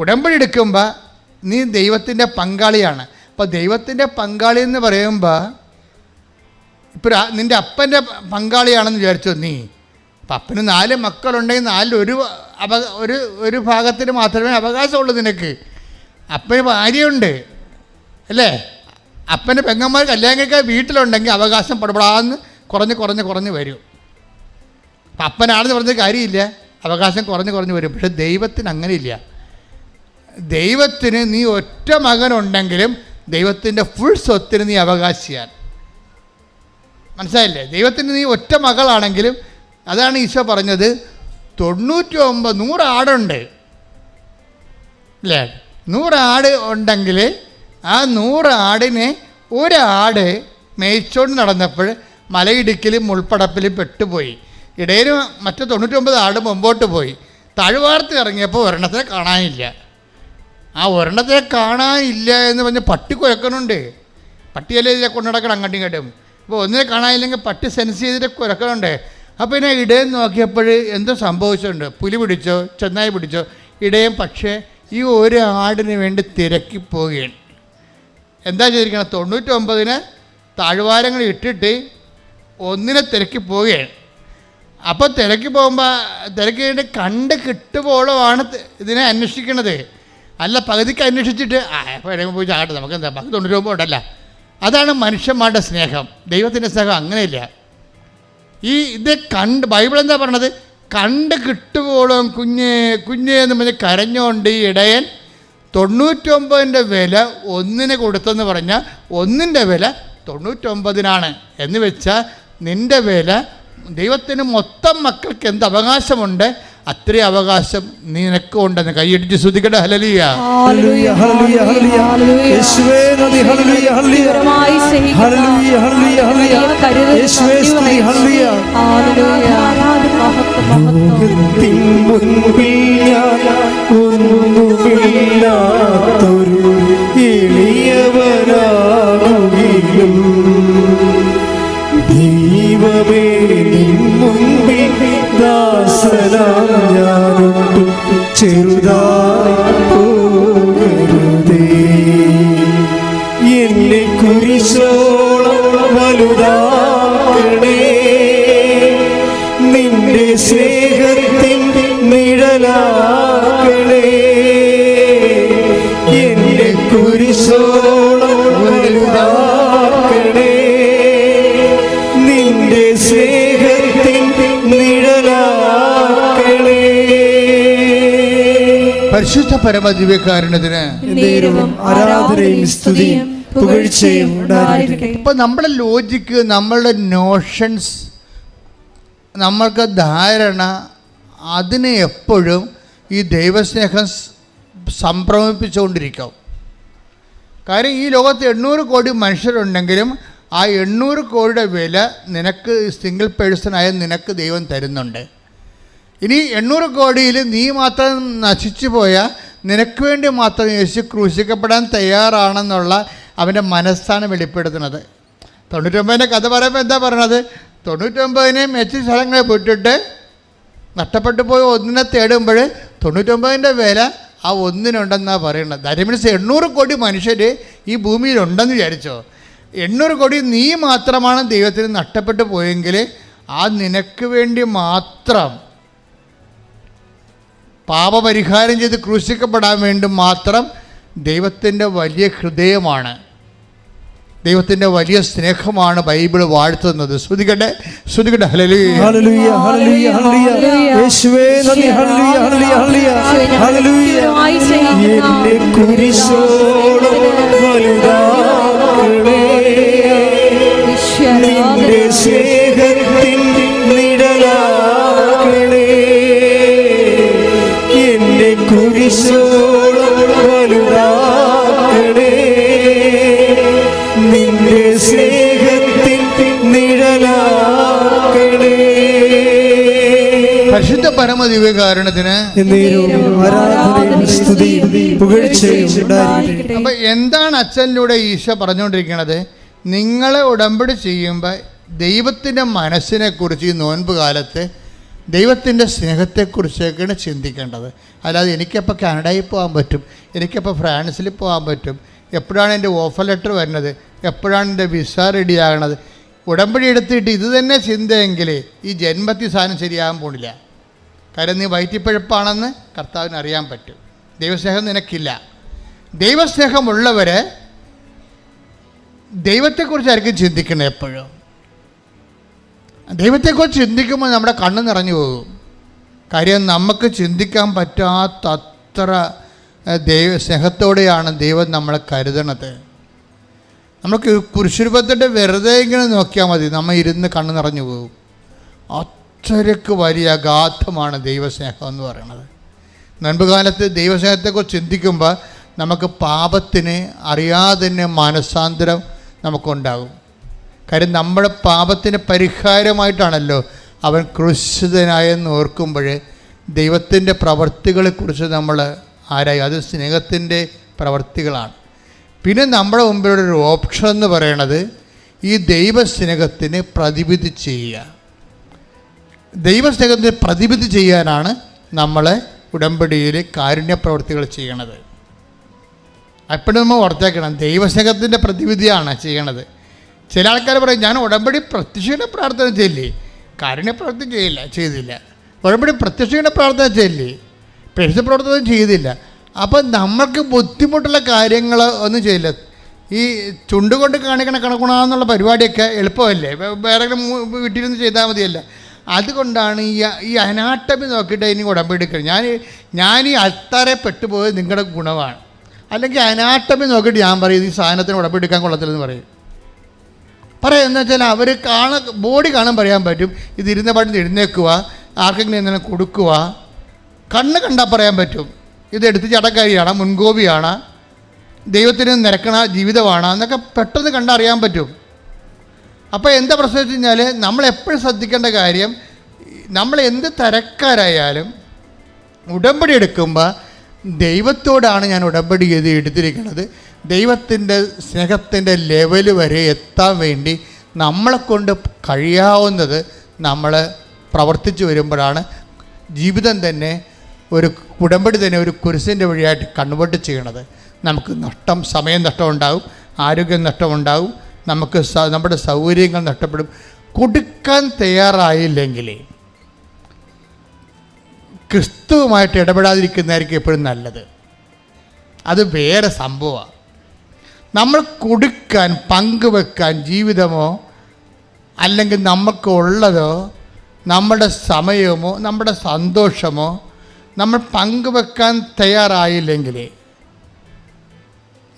ഉടമ്പടി എടുക്കുമ്പോൾ നീ ദൈവത്തിന്റെ പങ്കാളിയാണ്. അപ്പോൾ ദൈവത്തിന്റെ പങ്കാളി എന്ന് പറയുമ്പോൾ ഇപ്പോൾ നിന്റെ അപ്പന്റെ പങ്കാളിയാണെന്ന് വിചാരിച്ചോ നീ? അപ്പം അപ്പന് നാല് മക്കളുണ്ടെങ്കിൽ നാലിൽ ഒരു അവ ഒരു ഒരു ഭാഗത്തിന് മാത്രമേ അവകാശമുള്ളൂ നിനക്ക്. അപ്പന് ഭാര്യയുണ്ട് അല്ലേ? അപ്പന്റെ പെങ്ങന്മാർ കല്യാണം കഴിക്കാൻ വീട്ടിലുണ്ടെങ്കിൽ അവകാശം പടപടാന്ന് കുറഞ്ഞ് കുറഞ്ഞ് കുറഞ്ഞ് വരും. അപ്പം അപ്പനാണെന്ന് പറഞ്ഞ കാര്യമില്ല. അവകാശം കുറഞ്ഞ് കുറഞ്ഞ് വരും. പക്ഷെ ദൈവത്തിന് അങ്ങനെയില്ല. ദൈവത്തിന് നീ ഒറ്റ മകനുണ്ടെങ്കിലും ദൈവത്തിന്റെ ഫുൾ സ്വത്തിന് നീ അവകാശിയാണ്. മനസ്സിലായില്ലേ? ദൈവത്തിന് നീ ഒറ്റ മകളാണെങ്കിലും അതാണ് ഈശോ പറഞ്ഞത് തൊണ്ണൂറ്റി ഒമ്പത് നൂറ് ആടുണ്ട്. അല്ലേ നൂറാട് ഉണ്ടെങ്കിൽ ആ നൂറ് ആടിനെ ഒരാട് മേയിച്ചോണ്ട് നടന്നപ്പോൾ മലയിടുക്കിലും മുൾപ്പടപ്പിലും പെട്ടുപോയി. ഇടയിലും മറ്റു തൊണ്ണൂറ്റൊമ്പത് ആട് മുമ്പോട്ട് പോയി. താഴ്വാർത്ത് ഇറങ്ങിയപ്പോൾ ഒരെണ്ണത്തിനെ കാണാനില്ല. ആ ഒരെണ്ണത്തെ കാണാനില്ല എന്ന് പറഞ്ഞ് പട്ടി കുരക്കണുണ്ട്. പട്ടിയല്ലേ ഇതിനെ കൊണ്ടു നടക്കണം അങ്ങോട്ടും ഇങ്ങോട്ടും. അപ്പോൾ ഒന്നിനെ കാണാനില്ലെങ്കിൽ പട്ടി സെൻസ് ചെയ്തിട്ട് കുരക്കണുണ്ട്. അപ്പോൾ ഇതിനെ ഇടയൻ നോക്കിയപ്പോൾ എന്തോ സംഭവിച്ചിട്ടുണ്ട്. പുലി പിടിച്ചോ ചെന്നായി പിടിച്ചോ ഇടയും പക്ഷേ ഈ ഒരു ആടിന് വേണ്ടി തിരക്കി പോവുകയാണ് എന്താ ചെയ്തിരിക്കണം? തൊണ്ണൂറ്റൊമ്പതിന് താഴ്വാരങ്ങൾ ഇട്ടിട്ട് ഒന്നിനെ തിരക്കി പോവുകയാണ് അപ്പോൾ തിരക്കി പോകുമ്പോൾ തിരക്കി കണ്ട് കിട്ടുമ്പോളമാണ് ഇതിനെ അന്വേഷിക്കണത്. അല്ല പകുതിക്ക് അന്വേഷിച്ചിട്ട് ആ എപ്പോൾ പോയി ചാകട്ടെ നമുക്ക് എന്താ പകുതി തൊണ്ണൂറ് രൂപ ഉണ്ടല്ല? അതാണ് മനുഷ്യന്മാരുടെ സ്നേഹം. ദൈവത്തിന്റെ സ്നേഹം അങ്ങനെയില്ല. ഈ ഇത് കണ്ട് ബൈബിൾ എന്താ പറയണത് കണ്ട് കിട്ടുമ്പോഴും കുഞ്ഞ് കുഞ്ഞ് എന്ന് പറഞ്ഞ് കരഞ്ഞുകൊണ്ട് ഈ ഇടയൻ തൊണ്ണൂറ്റൊമ്പതിന്റെ വില ഒന്നിന് കൊടുത്തെന്ന് പറഞ്ഞാൽ ഒന്നിന്റെ വില തൊണ്ണൂറ്റൊമ്പതിനാണ്. എന്ന് വെച്ചാൽ നിന്റെ വില ദൈവത്തിന് മൊത്തം മക്കൾക്ക് എന്ത് അവകാശമുണ്ട്? അത്രയും അവകാശം നിനക്ക് ഉണ്ടെന്ന് കൈയടിച്ച് ശ്രദ്ധിക്കട്ടെ. Hallelujah hallelujah, hallelujah, hallelujah. യേശുവേ പരിശുദ്ധ പരമദിവ്യകാരണത്തിന് ആരാധനയും സ്തുതിയും പുകഴ്ചയും ഇപ്പൊ ഇപ്പം നമ്മുടെ ലോജിക്ക് നമ്മളുടെ നോഷൻസ് നമ്മൾക്ക് ധാരണ അതിനെ എപ്പോഴും ഈ ദൈവസ്നേഹം സംഭ്രമിപ്പിച്ചുകൊണ്ടിരിക്കും. കാര്യം ഈ ലോകത്ത് എണ്ണൂറ് കോടി മനുഷ്യരുണ്ടെങ്കിലും ആ എണ്ണൂറ് കോടിയുടെ വില നിനക്ക് സിംഗിൾ പേഴ്സണായ നിനക്ക് ദൈവം തരുന്നുണ്ട്. ഇനി എണ്ണൂറ് കോടിയിൽ നീ മാത്രം നശിച്ചു പോയാൽ നിനക്ക് വേണ്ടി മാത്രം യേശു ക്രൂശിക്കപ്പെടാൻ തയ്യാറാണെന്നുള്ള അവന്റെ മനസ്സാണ് വെളിപ്പെടുത്തുന്നത്. തൊണ്ണൂറ്റൊമ്പതിന്റെ കഥ പറയുമ്പോൾ എന്താ പറയണത്? തൊണ്ണൂറ്റൊമ്പതിനെ മെച്ച സ്ഥലങ്ങളെ വിട്ടിട്ട് നഷ്ടപ്പെട്ടു പോയി ഒന്നിനെ തേടുമ്പോൾ തൊണ്ണൂറ്റൊമ്പതിന്റെ വില ആ ഒന്നിനുണ്ടെന്നാണ് പറയുന്നത് ദാറ്റ് മീൻസ് എണ്ണൂറ് കോടി മനുഷ്യർ ഈ ഭൂമിയിലുണ്ടെന്ന് വിചാരിച്ചോ? എണ്ണൂറ് കോടി നീ മാത്രമാണ് ദൈവത്തിന് നഷ്ടപ്പെട്ടു പോയെങ്കിൽ ആ നിനക്ക് വേണ്ടി മാത്രം പാപപരിഹാരം ചെയ്ത് ക്രൂശിക്കപ്പെടാൻ വേണ്ടി മാത്രം ദൈവത്തിന്റെ വലിയ ഹൃദയമാണ്. ദൈവത്തിന്റെ വലിയ സ്നേഹമാണ് ബൈബിൾ വാഴ്ത്തുന്നത്. ശ്രുതിക്കട്ടെ ശ്രുതിക്കട്ടെ ഹലലി പരിശുദ്ധ പരമദിവ്യകാരണത്തിന് അപ്പൊ എന്താണ് അച്ഛനിലൂടെ ഈശോ പറഞ്ഞുകൊണ്ടിരിക്കുന്നത്? നിങ്ങളെ ഉടമ്പടി ചെയ്യുമ്പോൾ ദൈവത്തിന്റെ മനസ്സിനെ കുറിച്ച് ഈ നോൻപ് കാലത്ത് ദൈവത്തിന്റെ സ്നേഹത്തെക്കുറിച്ചൊക്കെയാണ് ചിന്തിക്കേണ്ടത്. അല്ലാതെ എനിക്കപ്പോൾ കാനഡയിൽ പോകാൻ പറ്റും എനിക്കപ്പോൾ ഫ്രാൻസിൽ പോകാൻ പറ്റും എപ്പോഴാണ് എന്റെ ഓഫർ ലെറ്റർ വരുന്നത് എപ്പോഴാണ് എന്റെ വിസ റെഡി ആകണത് ഉടമ്പടി എടുത്തിട്ട് ഇത് തന്നെ ചിന്തയെങ്കിൽ ഈ ജന്മത്തി സാധനം ശരിയാകാൻ പോണില്ല. കാര്യം നീ വയറ്റിപ്പഴപ്പാണെന്ന് കർത്താവിന് അറിയാൻ പറ്റും. ദൈവസ്നേഹം നിനക്കില്ല. ദൈവസ്നേഹമുള്ളവർ ദൈവത്തെക്കുറിച്ചായിരിക്കും ചിന്തിക്കുന്നത് എപ്പോഴും. ദൈവത്തെക്കുറിച്ച് ചിന്തിക്കുമ്പോൾ നമ്മുടെ കണ്ണ് നിറഞ്ഞു പോകും. കാര്യം നമുക്ക് ചിന്തിക്കാൻ പറ്റാത്തത്ര ദൈവ സ്നേഹത്തോടെയാണ് ദൈവം നമ്മളെ കരുതണത്. നമുക്ക് കുരിശുരൂപത്തിന്റെ വെറുതെ ഇങ്ങനെ നോക്കിയാൽ മതി. നമ്മൾ ഇരുന്ന് കണ്ണ് നിറഞ്ഞു പോകും. അത്രയ്ക്ക് വലിയ അഗാധമാണ് ദൈവസ്നേഹം എന്ന് പറയുന്നത്. നൻപുകാലത്ത് കാലത്ത് ദൈവസ്നേഹത്തെക്കുറിച്ച് ചിന്തിക്കുമ്പോൾ നമുക്ക് പാപത്തിന് അറിയാതെ തന്നെ മാനസാന്തരം നമുക്കുണ്ടാകും. കാര്യം നമ്മുടെ പാപത്തിന് പരിഹാരമായിട്ടാണല്ലോ അവൻ ക്രൂശിതനായെന്ന് ഓർക്കുമ്പോൾ ദൈവത്തിന്റെ പ്രവൃത്തികളെക്കുറിച്ച് നമ്മൾ ആരായി? അത് സ്നേഹത്തിന്റെ പ്രവൃത്തികളാണ് പിന്നെ നമ്മുടെ മുമ്പിലൊരു ഓപ്ഷൻ എന്ന് പറയണത് ഈ ദൈവസ്നേഹത്തിന് പ്രതിവിധി ചെയ്യുക. ദൈവസ്നേഹത്തിന് പ്രതിവിധി ചെയ്യാനാണ് നമ്മളെ ഉടമ്പടിയിൽ കാരുണ്യപ്രവർത്തികൾ ചെയ്യണത്. എപ്പോഴും നമ്മൾ ഓർത്തേക്കണം ദൈവസ്നേഹത്തിന്റെ പ്രതിവിധിയാണ് ചെയ്യണത്. ചില ആൾക്കാർ പറയും ഞാൻ ഉടമ്പടി പ്രത്യക്ഷയുടെ പ്രാർത്ഥന ചെയ്യില്ലേ? കാരുണ്യപ്രവർത്തി ചെയ്യില്ല ചെയ്തില്ല. ഉടമ്പടി പ്രത്യക്ഷയുടെ പ്രാർത്ഥന ചെയ്യില്ലേ? പെരുത്ത പ്രവർത്തനം ചെയ്തില്ല. അപ്പം നമ്മൾക്ക് ബുദ്ധിമുട്ടുള്ള കാര്യങ്ങൾ ഒന്നും ചെയ്യില്ല. ഈ ചുണ്ടുകൊണ്ട് കാണിക്കണ കണക്കുണാന്നുള്ള പരിപാടിയൊക്കെ എളുപ്പമല്ലേ? വേറെ വീട്ടിലിരുന്ന് ചെയ്താൽ മതിയല്ല? അതുകൊണ്ടാണ് ഈ ഈ അനാട്ടമി നോക്കിയിട്ട് ഇനി ഉടമ്പടി എടുക്കുന്നത് ഞാൻ ഞാൻ ഈ അത്തറെ പെട്ടുപോയത് നിങ്ങളുടെ ഗുണമാണ്. അല്ലെങ്കിൽ അനാട്ടമി നോക്കിയിട്ട് ഞാൻ പറയും ഈ സാധനത്തിന് ഉടമ്പെടുക്കാൻ കൊള്ളത്തില്ലെന്ന് പറയും. പറയാം എന്ന് വെച്ചാൽ അവർ കാണ ബോഡി കാണാൻ പറയാൻ പറ്റും. ഇത് ഇരുന്ന പാട്ടിൽ എഴുന്നേക്കുക ആർക്കെങ്കിലും എന്തെങ്കിലും കൊടുക്കുക. കണ്ണ് കണ്ടാൽ പറയാൻ പറ്റും. ഇത് എടുത്ത് ചടക്കാരിയാണ് മുൻകോപിയാണ്. ദൈവത്തിന് നിരക്കണ ജീവിതമാണ്. എന്നൊക്കെ പെട്ടെന്ന് കണ്ടറിയാൻ പറ്റും. അപ്പോൾ എന്താ പ്രശ്നം വെച്ച് കഴിഞ്ഞാൽ നമ്മൾ എപ്പോഴും ശ്രദ്ധിക്കേണ്ട കാര്യം നമ്മൾ എന്ത് തരക്കാരായാലും ഉടമ്പടി എടുക്കുമ്പോൾ ദൈവത്തോടാണ് ഞാൻ ഉടമ്പടി ചെയ്ത് എടുത്തിരിക്കുന്നത്. ദൈവത്തിന്റെ സ്നേഹത്തിന്റെ ലെവൽ വരെ എത്താൻ വേണ്ടി നമ്മളെ കൊണ്ട് കഴിയാവുന്നത് നമ്മൾ പ്രവർത്തിച്ചു വരുമ്പോഴാണ്. ജീവിതം തന്നെ ഒരു ഉടമ്പടി തന്നെ ഒരു കുരിശിന്റെ വഴിയായിട്ട് കൺവേർട്ട് ചെയ്യണത്. നമുക്ക് നഷ്ടം സമയം നഷ്ടമുണ്ടാകും ആരോഗ്യം നഷ്ടമുണ്ടാവും നമുക്ക് നമ്മുടെ സൗകര്യങ്ങൾ നഷ്ടപ്പെടും. കൊടുക്കാൻ തയ്യാറായില്ലെങ്കിൽ ക്രിസ്തുവുമായിട്ട് ഇടപെടാതിരിക്കുന്നതായിരിക്കും എപ്പോഴും നല്ലത്. അത് വേറെ സംഭവമാണ് നമ്മൾ കൊടുക്കാൻ പങ്കുവെക്കാൻ ജീവിതമോ അല്ലെങ്കിൽ നമുക്കുള്ളതോ നമ്മുടെ സമയമോ നമ്മുടെ സന്തോഷമോ നമ്മൾ പങ്കുവെക്കാൻ തയ്യാറായില്ലെങ്കിൽ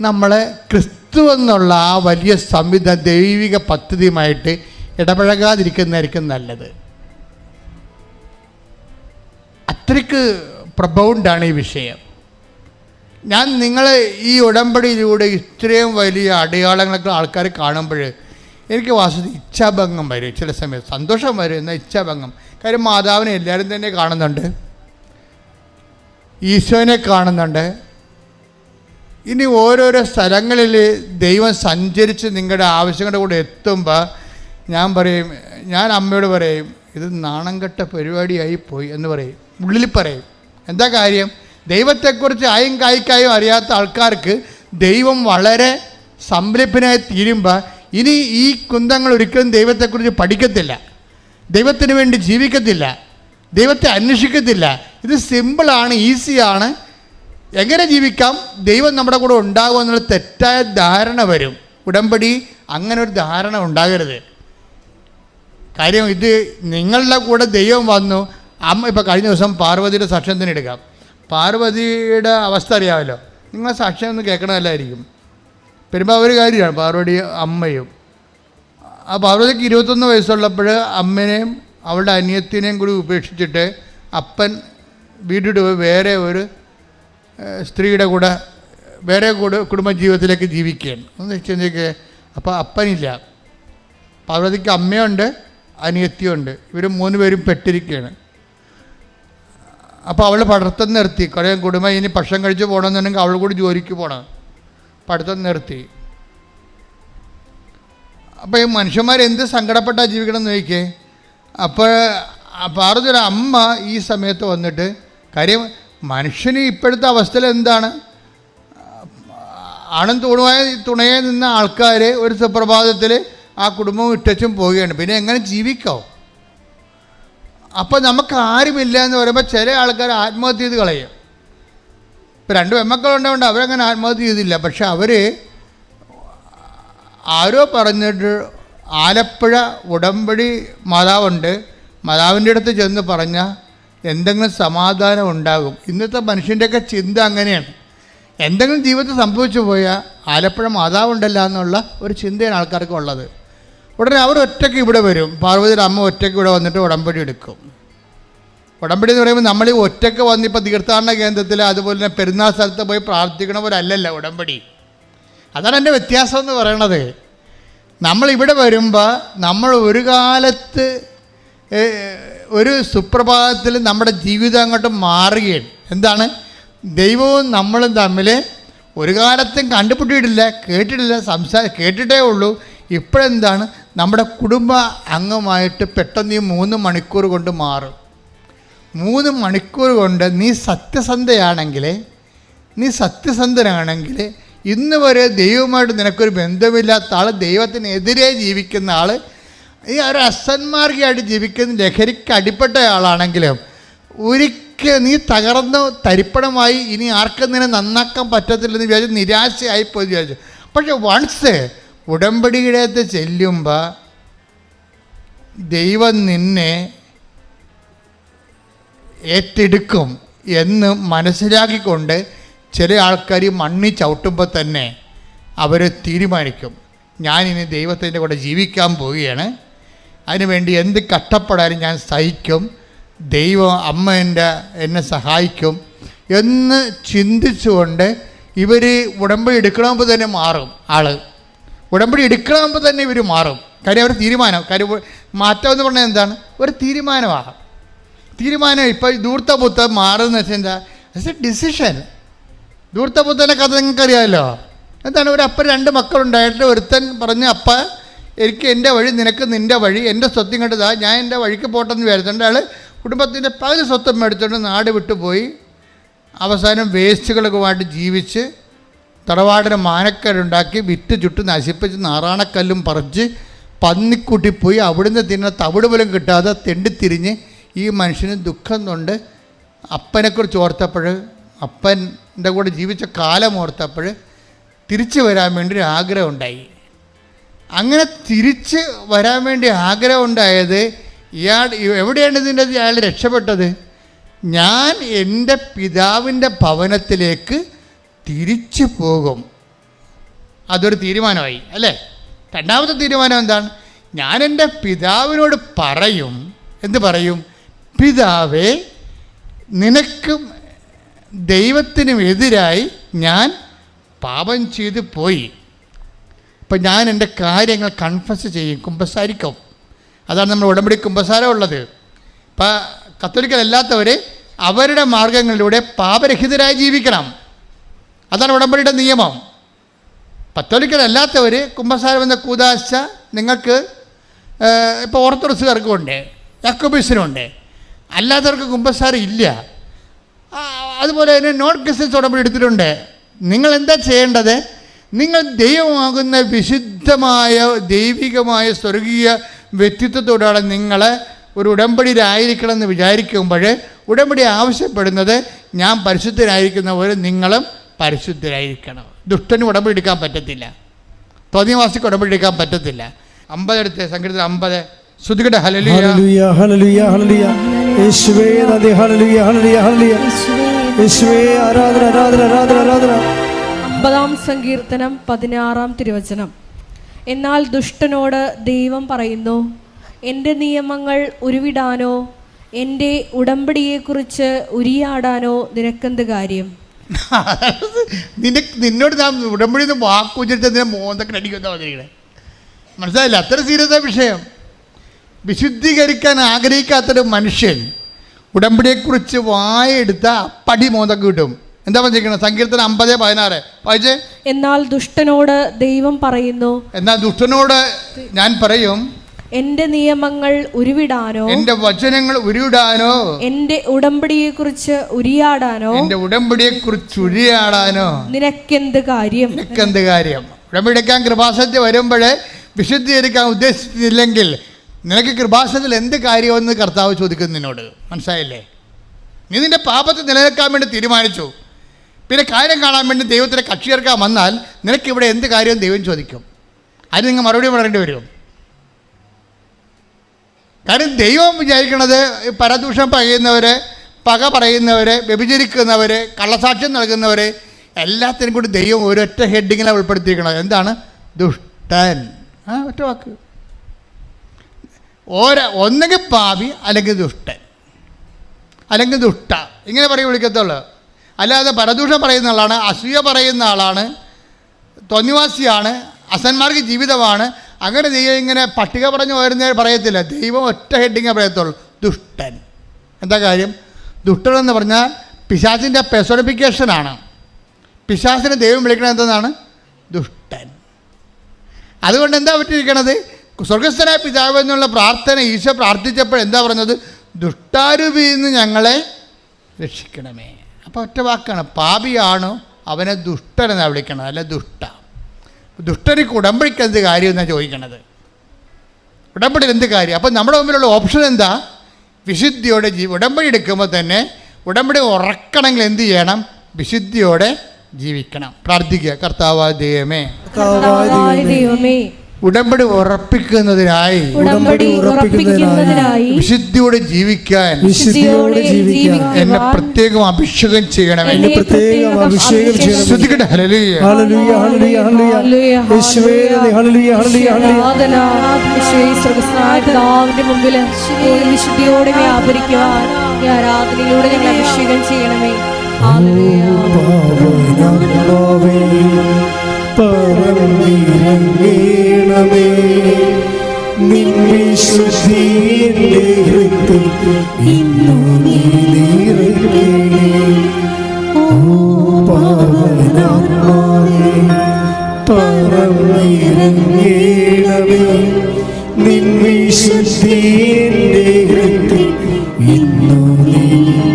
നമ്മളെ ക്രിസ്തു എന്നുള്ള ആ വലിയ സംവിധ ദൈവിക പദ്ധതിയുമായിട്ട് ഇടപഴകാതിരിക്കുന്നതായിരിക്കും നല്ലത്. അത്രയ്ക്ക് പ്രബൗണ്ടാണ് ഈ വിഷയം. ഞാൻ നിങ്ങൾ ഈ ഉടമ്പടിയിലൂടെ ഇത്രയും വലിയ അടയാളങ്ങളൊക്കെ ആൾക്കാർ കാണുമ്പോൾ എനിക്ക് വാസ ഇച്ഛാഭംഗം വരും. ചില സമയത്ത് സന്തോഷം വരും. എന്നാൽ ഇച്ഛാഭംഗം. കാര്യം മാതാവിനെ എല്ലാവരും തന്നെ കാണുന്നുണ്ട്. ഈശോനെ കാണുന്നുണ്ട്. ഇനി ഓരോരോ സ്ഥലങ്ങളിൽ ദൈവം സഞ്ചരിച്ച് നിങ്ങളുടെ ആവശ്യങ്ങളുടെ കൂടെ എത്തുമ്പോൾ ഞാൻ പറയും ഞാൻ അമ്മയോട് പറയും ഇത് നാണം കെട്ട പരിപാടിയായി പോയി എന്ന് പറയും. ഉള്ളിൽ പറയും. എന്താ കാര്യം? ദൈവത്തെക്കുറിച്ച് ആയും കായ്ക്കായും അറിയാത്ത ആൾക്കാർക്ക് ദൈവം വളരെ സംരംഭനായി തീരുമ്പോൾ ഇനി ഈ കുന്തങ്ങൾ ഒരിക്കലും ദൈവത്തെക്കുറിച്ച് പഠിക്കത്തില്ല. ദൈവത്തിന് വേണ്ടി ജീവിക്കത്തില്ല. ദൈവത്തെ അന്വേഷിക്കത്തില്ല. ഇത് സിമ്പിളാണ് ഈസിയാണ് എങ്ങനെ ജീവിക്കാം? ദൈവം നമ്മുടെ കൂടെ ഉണ്ടാകും എന്നുള്ള തെറ്റായ ധാരണ വരും. ഉടമ്പടി അങ്ങനെ ഒരു ധാരണ ഉണ്ടാകരുത്. കാര്യം ഇത് നിങ്ങളുടെ കൂടെ ദൈവം വന്നു. അമ്മ ഇപ്പോൾ കഴിഞ്ഞ ദിവസം പാർവതിയുടെ സാക്ഷ്യത്തിന് എടുക്കാം. പാർവതിയുടെ അവസ്ഥ അറിയാമല്ലോ. നിങ്ങൾ സാക്ഷ്യം ഒന്ന് കേൾക്കണമല്ലായിരിക്കും പെരുമ്പോൾ ഒരു കാര്യമാണ് പാർവതി അമ്മയും. ആ പാർവതിക്ക് ഇരുപത്തൊന്ന് വയസ്സുള്ളപ്പോൾ അമ്മനെയും അവളുടെ അനിയത്തിനെയും കൂടി ഉപേക്ഷിച്ചിട്ട് അപ്പൻ വീട്ടിട്ട് പോയി വേറെ ഒരു സ്ത്രീയുടെ കൂടെ വേറെ കൂടെ കുടുംബജീവിതത്തിലേക്ക് ജീവിക്കുകയാണ്. ഒന്ന് ചിന്തിക്ക് അപ്പോൾ അപ്പനില്ല. പാർവതിക്ക് അമ്മയുണ്ട് അനിയത്തിയുണ്ട് ഇവർ മൂന്ന് പേരും പെട്ടിരിക്കുകയാണ്. അപ്പോൾ അവൾ പഠിത്തം നിർത്തി. കുറേ കുടുംബം ഇനി ഭക്ഷണം കഴിച്ച് പോകണമെന്നുണ്ടെങ്കിൽ അവൾ കൂടി ജോലിക്ക് പോകണം. പഠിത്തം നിർത്തി. അപ്പോൾ ഈ മനുഷ്യന്മാർ എന്ത് സങ്കടപ്പെട്ടാ ജീവിക്കണം എന്ന് ചോദിക്കേ അപ്പോൾ പാർവതിയുടെ അമ്മ ഈ സമയത്ത് വന്നിട്ട് കാര്യം മനുഷ്യന് ഇപ്പോഴത്തെ അവസ്ഥയിൽ എന്താണ്? ആണും തുണയായി തുണയെ നിന്ന ആൾക്കാർ ഒരു സുപ്രഭാതത്തിൽ ആ കുടുംബവും ഇട്ടച്ചും പോവുകയാണ്. പിന്നെ എങ്ങനെ ജീവിക്കാവും? അപ്പോൾ നമുക്ക് ആരുമില്ല എന്ന് പറയുമ്പോൾ ചില ആൾക്കാർ ആത്മഹത്യ ചെയ്ത് കളയും. ഇപ്പം രണ്ട് പെമ്മക്കളുണ്ടാവുണ്ട് അവരങ്ങനെ ആത്മഹത്യ ചെയ്തില്ല. പക്ഷെ അവർ ആരോ പറഞ്ഞിട്ട് ആലപ്പുഴ ഉടമ്പടി മാതാവുണ്ട്. മാതാവിന്റെ അടുത്ത് ചെന്ന് പറഞ്ഞാൽ എന്തെങ്കിലും സമാധാനം ഉണ്ടാകും. ഇന്നത്തെ മനുഷ്യന്റെയൊക്കെ ചിന്ത അങ്ങനെയാണ്. എന്തെങ്കിലും ജീവിതത്തിൽ സംഭവിച്ചു പോയാൽ ആലപ്പുഴ മാതാവുണ്ടല്ല എന്നുള്ള ഒരു ചിന്തയാണ് ആൾക്കാർക്ക് ഉള്ളത്. ഉടനെ അവർ ഒറ്റയ്ക്ക് ഇവിടെ വരും. പാർവതിയുടെ അമ്മ ഒറ്റയ്ക്ക് ഇവിടെ വന്നിട്ട് ഉടമ്പടി എടുക്കും. ഉടമ്പടി എന്ന് പറയുമ്പോൾ നമ്മൾ ഈ ഒറ്റയ്ക്ക് വന്ന് ഇപ്പോൾ തീർത്ഥാടന കേന്ദ്രത്തിൽ അതുപോലെ തന്നെ പെരുന്നാൾ സ്ഥലത്ത് പോയി പ്രാർത്ഥിക്കണവരല്ലല്ലോ ഉടമ്പടി. അതാണ് എന്റെ വ്യത്യാസം എന്ന് പറയണത്. നമ്മൾ ഇവിടെ വരുമ്പോൾ നമ്മൾ ഒരു കാലത്ത് ഒരു സുപ്രഭാതത്തിൽ നമ്മുടെ ജീവിതം അങ്ങോട്ട് മാറുകയാണ്. എന്താണ്? ദൈവവും നമ്മളും തമ്മിൽ ഒരു കാലത്തും കണ്ടുപിടിയിട്ടില്ല കേട്ടിട്ടില്ല സംസാര കേട്ടിട്ടേ ഉള്ളൂ. ഇപ്പോഴെന്താണ്? നമ്മുടെ കുടുംബ അംഗമായിട്ട് പെട്ടെന്ന് ഈ മൂന്ന് മണിക്കൂർ കൊണ്ട് മാറും. മൂന്ന് മണിക്കൂർ കൊണ്ട് നീ സത്യസന്ധയാണെങ്കിൽ നീ സത്യസന്ധനാണെങ്കിൽ ഇന്ന് വരെ ദൈവമായിട്ട് നിനക്കൊരു ബന്ധമില്ലാത്ത ആൾ ദൈവത്തിനെതിരെ ജീവിക്കുന്ന ആൾ ഈ ഒരു അസന്മാർഗിയായിട്ട് ജീവിക്കുന്ന ലഹരിക്ക് അടിപ്പെട്ട ആളാണെങ്കിലും ഒരിക്കൽ നീ തകർന്ന് തരിപ്പണമായി ഇനി ആർക്കും നിന്നെ നന്നാക്കാൻ പറ്റത്തില്ലെന്ന് വിചാരിച്ചു നിരാശയായി പോയി വിചാരിച്ചു. പക്ഷെ വൺസ് ഉടമ്പടിയിടത്ത് ചെല്ലുമ്പോൾ ദൈവം നിന്നെ ഏറ്റെടുക്കും എന്ന് മനസ്സിലാക്കിക്കൊണ്ട് ചില ആൾക്കാർ മണ്ണി ചവിട്ടുമ്പോൾ തന്നെ അവർ തീരുമാനിക്കും. ഞാനിനി ദൈവത്തിന്റെ കൂടെ ജീവിക്കാൻ പോവുകയാണ്. അതിനുവേണ്ടി എന്ത് കഷ്ടപ്പെടാനും ഞാൻ സഹിക്കും. ദൈവം അമ്മ എന്റെ എന്നെ സഹായിക്കും എന്ന് ചിന്തിച്ചുകൊണ്ട് ഇവർ ഉടമ്പടി എടുക്കണമെങ്കിൽ തന്നെ മാറും ആൾ. ഉടമ്പടി എടുക്കണമെങ്കിൽ തന്നെ ഇവർ മാറും. കാര്യം അവർ തീരുമാനം. കാര്യം മാറ്റം എന്ന് പറഞ്ഞാൽ എന്താണ്? ഒരു തീരുമാനമാണ് തീരുമാനം ഇപ്പോൾ ദൂർത്തപുത്ത് മാറുന്ന വെച്ചാൽ എന്താ? ഇറ്റ്സ് എ ഡിസിഷൻ ദൂർത്ത പുത്തന്റെ കഥ നിങ്ങൾക്കറിയാമല്ലോ. എന്താണ്? ഒരു അപ്പം രണ്ട് മക്കളുണ്ടായിട്ട് ഒരുത്തൻ പറഞ്ഞ് അപ്പ എനിക്ക് എന്റെ വഴി നിനക്ക് നിന്റെ വഴി എന്റെ സ്വത്തും കണ്ടതാ ഞാൻ എന്റെ വഴിക്ക് പോട്ടെന്ന് വിചാരിച്ചുകൊണ്ട് അയാൾ കുടുംബത്തിന്റെ പകുതി സ്വത്തും മേടിച്ചുകൊണ്ട് നാട് വിട്ടു പോയി. അവസാനം വേസ്റ്റുകളൊക്കെമായിട്ട് ജീവിച്ച് തറവാടിന് മാനക്കരുണ്ടാക്കി വിറ്റ് ചുട്ട് നശിപ്പിച്ച് നാറാണക്കല്ലും പറിച്ച് പന്നിക്കൂട്ടി പോയി. അവിടുന്ന് തിന്ന തവിട് പോലും കിട്ടാതെ തെണ്ടിത്തിരിഞ്ഞ് ഈ മനുഷ്യന് ദുഃഖം കൊണ്ട് അപ്പനെക്കുറിച്ച് ഓർത്തപ്പോൾ അപ്പന്റെ കൂടെ ജീവിച്ച കാലം ഓർത്തപ്പോൾ തിരിച്ചു വരാൻ വേണ്ടി ഒരു ആഗ്രഹം ഉണ്ടായി. അങ്ങനെ തിരിച്ച് വരാൻ വേണ്ടി ആഗ്രഹം ഉണ്ടായത് ഇയാൾ എവിടെയാണ് ഇതിന്റെ അയാൾ രക്ഷപ്പെട്ടത്? ഞാൻ എന്റെ പിതാവിന്റെ ഭവനത്തിലേക്ക് തിരിച്ചു പോകും. അതൊരു തീരുമാനമായി അല്ലേ? രണ്ടാമത്തെ തീരുമാനം എന്താണ്? ഞാൻ എന്റെ പിതാവിനോട് പറയും എന്ത് പറയും? പിതാവേ നിനക്കും ദൈവത്തിനും എതിരായി ഞാൻ പാപം ചെയ്തു പോയി. ഇപ്പം ഞാൻ എന്റെ കാര്യങ്ങൾ കൺഫസ് ചെയ്യും കുമ്പസാരിക്കും. അതാണ് നമ്മൾ ഉടമ്പടി കുമ്പസാരം ഉള്ളത് ഇപ്പം കത്തോലിക്കലല്ലാത്തവർ അവരുടെ മാർഗങ്ങളിലൂടെ പാപരഹിതരായി ജീവിക്കണം. അതാണ് ഉടമ്പടിയുടെ നിയമം. പത്തോലിക്കലല്ലാത്തവർ കുമ്പസാരം എന്ന കൂതാശ നിങ്ങൾക്ക് ഇപ്പോൾ ഓർത്തഡോക്സുകാർക്കും ഉണ്ട് യാക്കോബീസിനുണ്ട്. അല്ലാത്തവർക്ക് കുമ്പസാരം ഇല്ല. അതുപോലെ തന്നെ നോൺ ക്രിസ്ത്യൻസ് ഉടമ്പടി എടുത്തിട്ടുണ്ട്. നിങ്ങൾ എന്താ ചെയ്യേണ്ടത്? നിങ്ങൾ ദൈവമാകുന്ന വിശുദ്ധമായ ദൈവികമായ സ്വർഗീയ വ്യക്തിത്വത്തോടാണ് നിങ്ങൾ ഒരു ഉടമ്പടിയിലായിരിക്കണം എന്ന് വിചാരിക്കുമ്പോൾ ഉടമ്പടി ആവശ്യപ്പെടുന്നത് ഞാൻ പരിശുദ്ധരായിരിക്കുന്ന പോലെ നിങ്ങളും പരിശുദ്ധരായിരിക്കണം. ദുഷ്ടന് ഉടമ്പടി എടുക്കാൻ പറ്റത്തില്ല. തോന്നിയവാസിക്ക് ഉടമ്പടി എടുക്കാൻ പറ്റത്തില്ല. അമ്പതെടുത്ത് സങ്കീർത്തനം അമ്പത്. ശ്രുതികട ഹലലിയ ആരാധന ആരാധന ആരാധന ആരാധന. അമ്പതാം സങ്കീർത്തനം പതിനാറാം തിരുവചനം. എന്നാൽ ദുഷ്ടനോട് ദൈവം പറയുന്നു എന്റെ നിയമങ്ങൾ ഉരുവിടാനോ എന്റെ ഉടമ്പടിയെക്കുറിച്ച് ഉരിയാടാനോ നിനക്കെന്ത് കാര്യം? നിന്നെ നിന്നോട് ഞാൻ ഉടമ്പടി വാക്ക് വെച്ചിട്ട് നിന്നെ മോന്തൊക്കെ അടിക്കുന്ന വന്നിരിക്കണേ മനസ്സിലായില്ല? അത്ര സീരിയസ് വിഷയം. വിശുദ്ധീകരിക്കാൻ ആഗ്രഹിക്കാത്തൊരു മനുഷ്യൻ ഉടമ്പടിയെക്കുറിച്ച് വായെടുത്ത അപ്പടി മോന്തൊക്കെ കിട്ടും. എന്താ പറഞ്ഞിരിക്കുന്നത് സങ്കീർത്തനം അമ്പത് പതിനാറ്. വായിച്ചേ? എന്നാൽ ദുഷ്ടനോട് ദൈവം പറയുന്നു എന്നാൽ ദുഷ്ടനോട് ഞാൻ പറയും എന്റെ നിയമങ്ങൾ ഉരുവിടാനോ എന്റെ വചനങ്ങൾ ഉരുവിടാനോ എന്റെ ഉടമ്പടിയെ കുറിച്ച് ഉരിയാടാനോ എന്റെ ഉടമ്പടിയെ കുറിച്ച് ഉരിയാടാനോ. നിനക്കെന്ത് കാര്യം? നിനക്കെന്ത് കാര്യം? ഉടമ്പടിക്കാൻ കൃപാസനത്തിൽ വരുമ്പോൾ വിശുദ്ധീകരിക്കാൻ ഉദ്ദേശിച്ചില്ലെങ്കിൽ നിനക്ക് കൃപാസനത്തിൽ എന്ത് കാര്യമെന്ന് കർത്താവ് ചോദിക്കുന്നു നിന്നോട്? മനസ്സിലായില്ലേ? നീ നിന്റെ പാപത്തെ നിലനിൽക്കാൻ വേണ്ടി തീരുമാനിച്ചു. പിന്നെ കാര്യം കാണാൻ വേണ്ടി ദൈവത്തിന്റെ കക്ഷി ചേർക്കാൻ വന്നാൽ നിനക്ക് ഇവിടെ എന്ത് കാര്യവും ദൈവം ചോദിക്കും. അതിന് നിങ്ങൾ മറുപടി പറയേണ്ടി വരും. കാരണം ദൈവം വിചാരിക്കുന്നത് പരദൂഷം പറയുന്നവര് പക പറയുന്നവര് വ്യഭിചരിക്കുന്നവര് കള്ളസാക്ഷ്യം നൽകുന്നവര് എല്ലാത്തിനും കൂടി ദൈവം ഒരൊറ്റ ഹെഡിങ്ങിലാണ് ഉൾപ്പെടുത്തിയിരിക്കുന്നത് എന്താണ്? ദുഷ്ടൻ. ആ ഒറ്റ വാക്ക്. ഓരോ ഒന്നെങ്കിൽ പാവി അല്ലെങ്കിൽ ദുഷ്ടൻ. അല്ലെങ്കിൽ ദുഷ്ട. ഇങ്ങനെ പറയും വിളിക്കത്തുള്ളൂ. അല്ലാതെ പരദൂഷ പറയുന്ന ആളാണ് അസൂയ പറയുന്ന ആളാണ് തൊന്നിവാസിയാണ് അസന്മാർക്ക് ജീവിതമാണ്. അങ്ങനെ ദൈവം ഇങ്ങനെ പട്ടിക പറഞ്ഞു വരുന്ന പറയത്തില്ല. ദൈവം ഒറ്റ ഹെഡിങ്ങേ പറയത്തുള്ളൂ. ദുഷ്ടൻ. എന്താ കാര്യം? ദുഷ്ടൻ എന്ന് പറഞ്ഞാൽ പിശാസിന്റെ പെസോണിഫിക്കേഷനാണ് പിശാസിനെ ദൈവം വിളിക്കണത് എന്താണ് ദുഷ്ടൻ. അതുകൊണ്ട് എന്താ പറ്റിയിരിക്കണത് സ്വർഗസ്ഥനായ പിതാവ് എന്നുള്ള പ്രാർത്ഥന ഈശോ പ്രാർത്ഥിച്ചപ്പോൾ എന്താ പറഞ്ഞത്? ദുഷ്ടാരൂപിയിൽ നിന്ന് ഞങ്ങളെ രക്ഷിക്കണമേ. അപ്പോൾ ഒറ്റ വാക്കാണ്. പാപിയാണ് അവനെ ദുഷ്ടനെന്നാണ് വിളിക്കണത്. അല്ല ദുഷ്ട. ദുഷ്ടനിക്ക് ഉടമ്പടിക്ക് എന്ത് കാര്യം എന്നാണ് ചോദിക്കണത്? ഉടമ്പടി എന്ത് കാര്യം? അപ്പം നമ്മുടെ മുമ്പിലുള്ള ഓപ്ഷൻ എന്താ? വിശുദ്ധിയോടെ ജീ ഉടമ്പടി എടുക്കുമ്പോൾ തന്നെ ഉടമ്പടി ഉറക്കണമെങ്കിൽ എന്ത് ചെയ്യണം? വിശുദ്ധിയോടെ ജീവിക്കണം. പ്രാർത്ഥിക്കുക. കർത്താവായ ദൈവമേ. ഉടമ്പടി ഉറപ്പിക്കുന്നതിനായി ഉടമ്പടി ഉറപ്പിക്കുന്നതിനായി വിശുദ്ധിയോടെ ജീവിക്കാൻ വിശുദ്ധിയോടെ ജീവിക്കാൻ എന്നെ പ്രത്യേകം അഭിഷേകം ചെയ്യണമേ. എന്നെ പ്രത്യേകം അഭിഷേകം ചെയ്യണമേ. ശ്രദ്ധിക്കട്ടെ? Hallelujah. Hallelujah hallelujah hallelujah. Hallelujah, യേശുവേ ഹല്ലേലൂയ ഹല്ലേലൂയ ഹല്ലേലൂയ. ആരാധന, യേശുവേ, സ്വർഗസ്ഥനായ പിതാവിന്റെ മുമ്പിൽ ഒരു വിശുദ്ധിയോടെ വ്യാപരിക്കുവാൻ ഈ ആരാധനയിലൂടെ ഞങ്ങൾ അഭിഷേകം ചെയ്യണമേ. ഹല്ലേലൂയ. പാവനാത്മാവേ പറന്നിറങ്ങണമേ എന്റെ ഹൃദയത്തിൽ ഇന്നു നീ നിറയ്ക്കണേ. ഓ പാവനാത്മാവേ പറന്നിറങ്ങണമേ എന്റെ ഹൃദയത്തിൽ ഇന്നു നീ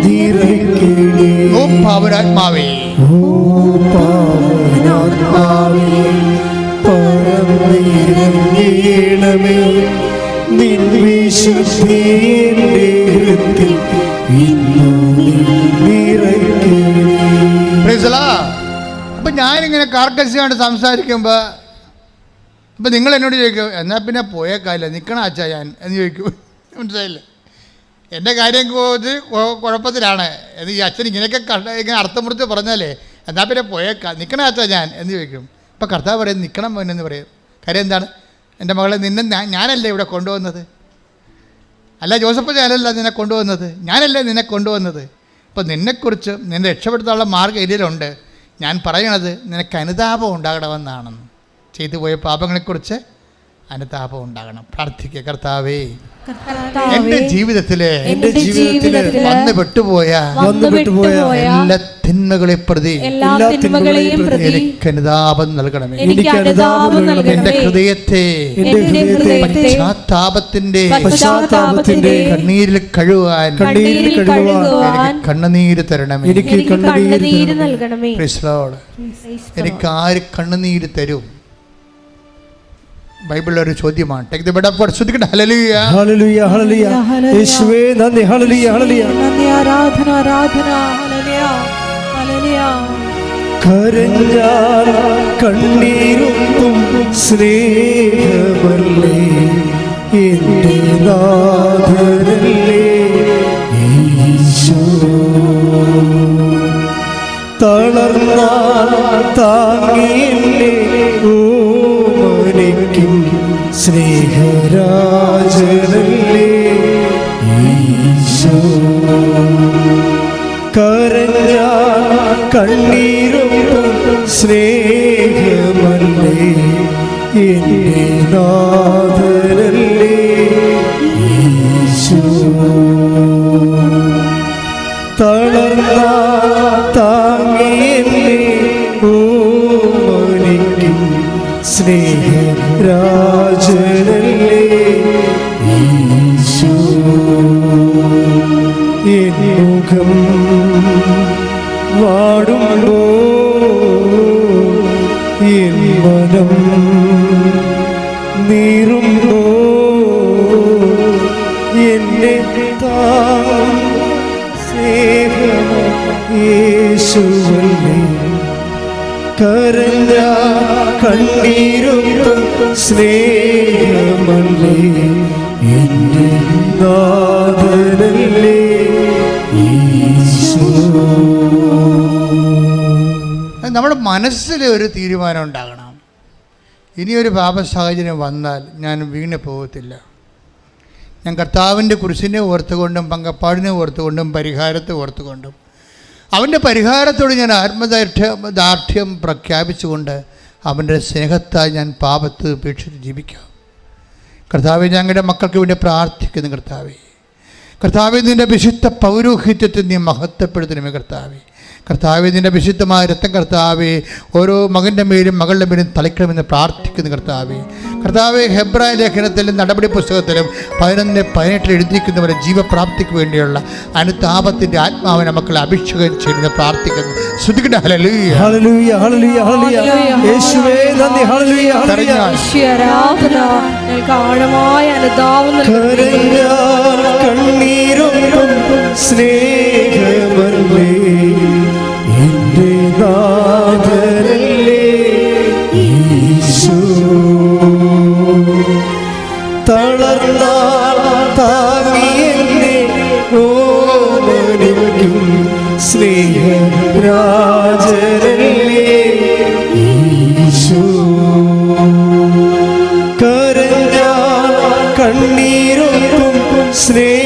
നിറയ്ക്കണേ. ഓ പാവരാത്മാവേ ഓ Praise the Lord. അപ്പം ഞാനിങ്ങനെ കാർക്കശമായിട്ട് സംസാരിക്കുമ്പോൾ അപ്പം നിങ്ങൾ എന്നോട് ചോദിക്കും എന്നാൽ പിന്നെ പോയേക്കാല്ല നിൽക്കണ അച്ഛാ ഞാൻ? എന്ന് ചോദിക്കും. മനസ്സിലായില്ലേ? എന്റെ കാര്യം കുഴപ്പത്തിലാണ്. എന്ന് ഈ അച്ഛൻ ഇങ്ങനെയൊക്കെ കണ്ട ഇങ്ങനെ അർത്ഥം മുറിച്ച് പറഞ്ഞാലേ എന്നാൽ പിന്നെ പോയേക്കാം നിൽക്കണ അച്ഛാ ഞാൻ? എന്ന് ചോദിക്കും. ഇപ്പം കർത്താവ് പറയും നിൽക്കണം എന്ന് പറയും. കാര്യം എന്താണ്? എന്റെ മകളെ നിന്നെ ഞാനല്ലേ ഇവിടെ കൊണ്ടുവന്നത്? അല്ല ജോസഫ് ഞാനല്ല നിന്നെ കൊണ്ടുവന്നത്. ഞാനല്ലേ നിന്നെ കൊണ്ടുവന്നത്? അപ്പോൾ നിന്നെക്കുറിച്ച് നിന്നെ രക്ഷപ്പെടുത്താനുള്ള മാർഗം ഇതിലുണ്ട്. ഞാൻ പറയണത് നിനക്ക് അനുതാപം ഉണ്ടാകണമെന്നാണെന്ന്. ചെയ്തു പോയ പാപങ്ങളെക്കുറിച്ച് അനുതാപം ഉണ്ടാകണം. പ്രാർത്ഥിക്കുക കർത്താവേ എന്റെ ജീവിതത്തിലെ എന്റെ ജീവിതത്തിൽ വന്ന് പെട്ടുപോയ വന്നു വിട്ടുപോയ എല്ലാ തിന്മകളെ പ്രതി എല്ലാ തിന്മകളെയും പ്രതി എനിക്ക് അനുതാപം നൽകണമേ. എനിക്ക് അനുതാപം നൽകണമേ. എന്റെ ഹൃദയത്തെ എന്റെ ഹൃദയത്തെ പശ്ചാത്താപത്തിന്റെ പശ്ചാത്താപത്തിന്റെ കണ്ണീരിൽ കഴുകാൻ കണ്ണീരിൽ കഴുകുവാൻ എനിക്ക് കണ്ണുനീര് തരണമേ. എനിക്ക് കണ്ണുനീര് നൽകണമേ. എനിക്ക് ആര് കണ്ണുനീര് തരും? ബൈബിളിലെ ഒരു ചോദ്യമാണ് ടേക്ക് ദി ബെഡ് ഓഫ് ശ്രദ്ധിക്കട്ടെ ഹല്ലേലൂയ ഹല്ലേലൂയ ഹല്ലേലൂയ യേശുവേ നന്ദി. ഹല്ലേലൂയ ഹല്ലേലൂയ നന്ദി ആരാധന ആരാധന. ഹല്ലേലൂയ ഹല്ലേലൂയ കരഞ്ഞാൽ കണ്ണീരൊന്നും സ്നേഹമല്ലേ? എന്റെ നാഥനല്ലേ ഈശോ? തളർന്നാൽ താങ്ങി ഓമനിക്കും സ്നേഹരാജനല്ലേ ഈശോ. കരഞ്ഞ കണ്ണീരും സ്നേഹമല്ലേ എന്റെ കരഞ്ഞ കണ്ണീരുത്ത സ്നേഹമല്ലേ. എന്റെ നാഥനല്ലേ നമ്മുടെ മനസ്സിൽ ഒരു തീരുമാനം ഉണ്ടാകണം. ഇനിയൊരു പാപ സാഹചര്യം വന്നാൽ ഞാൻ വീണ് പോകത്തില്ല. ഞാൻ കർത്താവിന്റെ കുരിശിനെ ഓർത്തുകൊണ്ടും പങ്കപ്പാടിനെ ഓർത്തുകൊണ്ടും പരിഹാരത്തെ ഓർത്തുകൊണ്ടും അവന്റെ പരിഹാരത്തോട് ഞാൻ ആത്മദാർഢ്യം ദാർഢ്യം പ്രഖ്യാപിച്ചുകൊണ്ട് അവന്റെ സ്നേഹത്താൽ ഞാൻ പാപത്ത് ഉപേക്ഷിച്ച് ജീവിക്കാം. കർത്താവ് ഞങ്ങളുടെ മക്കൾക്ക് വേണ്ടി പ്രാർത്ഥിക്കുന്നു കർത്താവേ. കർത്താവ് നിന്റെ വിശുദ്ധ പൗരോഹിത്യത്തെ നീ മഹത്വപ്പെടുത്തണമേ കർത്താവെ. കർത്താവെ നിന്റെ വിശുദ്ധമായ രക്തം കർത്താവെ ഓരോ മകന്റെ മേലും മകളുടെ മേലും തളിക്കണമെന്ന് പ്രാർത്ഥിക്കുന്നു കർത്താവെ. കർത്താവെ ഹെബ്രായ ലേഖനത്തിലും നടപടി പുസ്തകത്തിലും പതിനൊന്ന് പതിനെട്ടിൽ എഴുതിയിരിക്കുന്നവരെ ജീവപ്രാപ്തിക്ക് വേണ്ടിയുള്ള അനുതാപത്തിന്റെ ആത്മാവിനെ മക്കളെ അഭിഷേകം ചെയ്യുന്ന പ്രാർത്ഥിക്കുന്നു. ശ്രുതിക്കട്ടെ ഹല്ലേലൂയ. തളർന്നാൽ താങ്ങി എന്നെ ഓമനിക്കും സ്നേഹരാജനല്ലേ ഈശോ കരഞ്ഞാൽ കണ്ണീരൊപ്പം സ്നേഹമല്ലേ